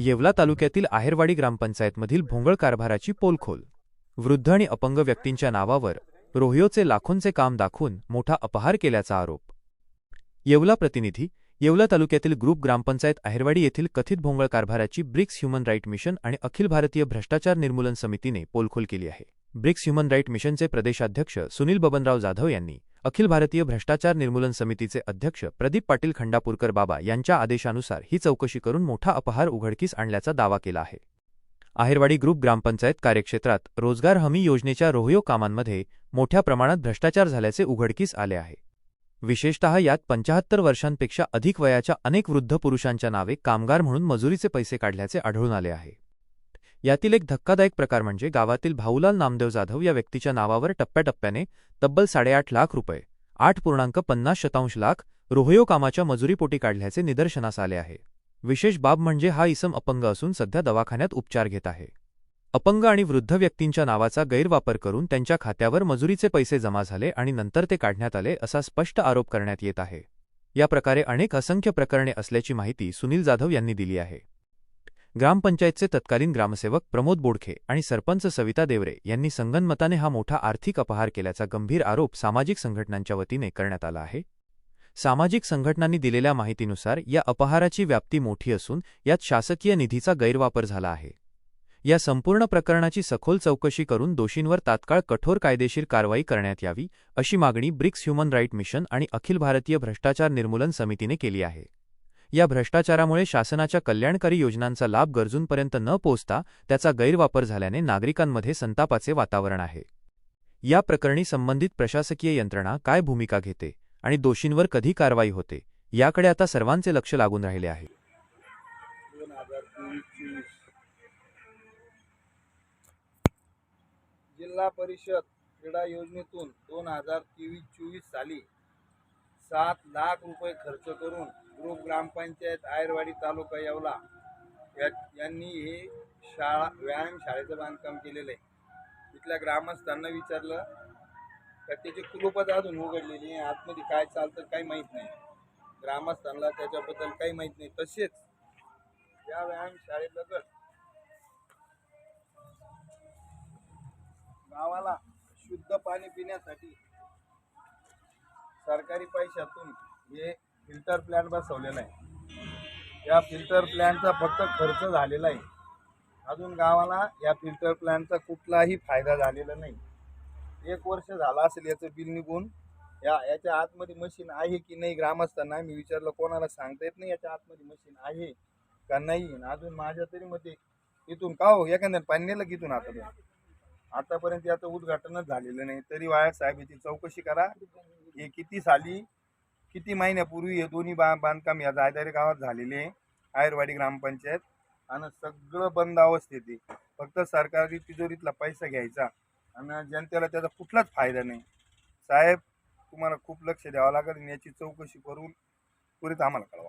येवला तालुक्यातील आहेरवाडी ग्रामपंचायतमधील भोंगळ कारभाराची पोलखोल. वृद्ध आणि अपंग व्यक्तींच्या नावावर रोहियोचे लाखोंचे काम दाखवून मोठा अपहार केल्याचा आरोप. येवला प्रतिनिधी येवला तालुक्यातील ग्रुप ग्रामपंचायत आहेरवाडी येथील कथित भोंगळ कारभाराची ब्रिक्स ह्युमन राईट मिशन आणि अखिल भारतीय भ्रष्टाचार निर्मूलन समितीने पोलखोल केली आहे. ब्रिक्स ह्युमन राईट मिशनचे प्रदेशाध्यक्ष सुनील बबनराव जाधव यांनी अखिल भारतीय भ्रष्टाचार निर्मूलन समितीचे अध्यक्ष प्रदीप पाटील खंडापूरकर बाबा यांच्या आदेशानुसार ही चौकशी करून मोठा अपहार उघडकीस आणल्याचा दावा केला आहे. आहेरवाडी ग्रुप ग्रामपंचायत कार्यक्षेत्रात रोजगार हमी योजनेच्या रोहयो कामांमध्ये मोठ्या प्रमाणात भ्रष्टाचार झाल्याचे उघडकीस आले आहे. विशेषतः यात पंचाहत्तर वर्षांपेक्षा अधिक वयाच्या अनेक वृद्ध पुरुषांच्या नावे कामगार म्हणून मजुरीचे पैसे काढल्याचे आढळून आले आहे. यातील एक धक्कादायक प्रकार म्हणजे गावातील भाऊलाल नामदेव जाधव या व्यक्तीच्या नावावर टप्प्याटप्प्याने तब्बल साडेआठ लाख रुपये आठ पूर्णांक पन्नास शतांश लाख रोहयो कामाच्या मजुरीपोटी काढल्याचे निदर्शनास आले आहे. विशेष बाब म्हणजे हा इसम अपंग असून सध्या दवाखान्यात उपचार घेत आहे. अपंग आणि वृद्ध व्यक्तींच्या नावाचा गैरवापर करून त्यांच्या खात्यावर मजुरीचे पैसे जमा झाले आणि नंतर ते काढण्यात आले असा स्पष्ट आरोप करण्यात येत आहे. या प्रकारे अनेक असंख्य प्रकरणे असल्याची माहिती सुनील जाधव यांनी दिली आहे. ग्रामपंचायतचे तत्कालीन ग्रामसेवक प्रमोद बोडखे आणि सरपंच सविता देवरे यांनी संगनमताने हा मोठा आर्थिक अपहार केल्याचा गंभीर आरोप सामाजिक संघटनांच्या वतीने करण्यात आला आहे. सामाजिक संघटनांनी दिलेल्या माहितीनुसार या अपहाराची व्याप्ती मोठी असून यात शासकीय निधीचा गैरवापर झाला आहे. या संपूर्ण प्रकरणाची सखोल चौकशी करून दोषींवर तात्काळ कठोर कायदेशीर कारवाई करण्यात यावी अशी मागणी ब्रिक्स ह्युमन राईट मिशन आणि अखिल भारतीय भ्रष्टाचार निर्मूलन समितीने केली आहे. या भ्रष्टाचारामुळे शासनाच्या कल्याणकारी योजनांचा लाभ गरजूंपर्यंत न पोचता त्याचा गैरवापर झाल्याने नागरिकांमध्ये संतापाचे वातावरण आहे. या प्रकरणी संबंधित प्रशासकीय यंत्रणा काय भूमिका घेते आणि दोषींवर कधी कारवाई होते याकडे आता सर्वांचे लक्ष लागून राहिले आहे. जिल्हा परिषद क्रीडा योजनेतून दोन हजार तेवीस चोवीस साली सात लाख रुपये खर्च करून ग्रुप ग्रामपंचायत आयरवाडी तालुका येवला. या यांनी हे शाळा व्यायाम शाळेचं बांधकाम केलेलं आहे. इथल्या ग्रामस्थांना विचारलं तर त्याची कुलूपच अजून उघडलेली आहे आतमध्ये काय चालतं काही माहीत नाही. ग्रामस्थांना त्याच्याबद्दल काही माहीत नाही. तसेच या व्यायाम शाळेलगत गावाला शुद्ध पाणी पिण्यासाठी सरकारी पैशातून हे फिल्टर प्लॅन्ट बसवलेला आहे. या फिल्टर प्लॅन्टचा फक्त खर्च झालेला आहे. अजून गावाला या फिल्टर प्लॅन्टचा कुठलाही फायदा झालेला नाही. एक वर्ष झाला असेल याचं बिल निघून. या याच्या आतमध्ये मशीन आहे की नाही ग्रामस्थांना मी विचारलं कोणाला सांगता येत नाही याच्या आतमध्ये मशीन आहे का नाही? आणि अजून माझ्या तरी मते इथून का हो एखाद्या पाणी नेलं की इथून आता? आतापर्यंत याचं उद्घाटनच झालेलं नाही. तरी वाया साहेब याची चौकशी करा. हे किती साली किती महिन्यापूर्वी हे दोन्ही बा बांधकाम या जायदारी गावात झालेले आहे आयरवाडी ग्रामपंचायत. आणि सगळं बंद अवस्थेत आहे. फक्त सरकारी तिजोरीतला पैसा घ्यायचा. आणि जनतेला त्याचा कुठलाच फायदा नाही. साहेब तुम्हाला खूप लक्ष द्यावं लागेल आणि याची चौकशी करून त्वरित आम्हाला कळवा.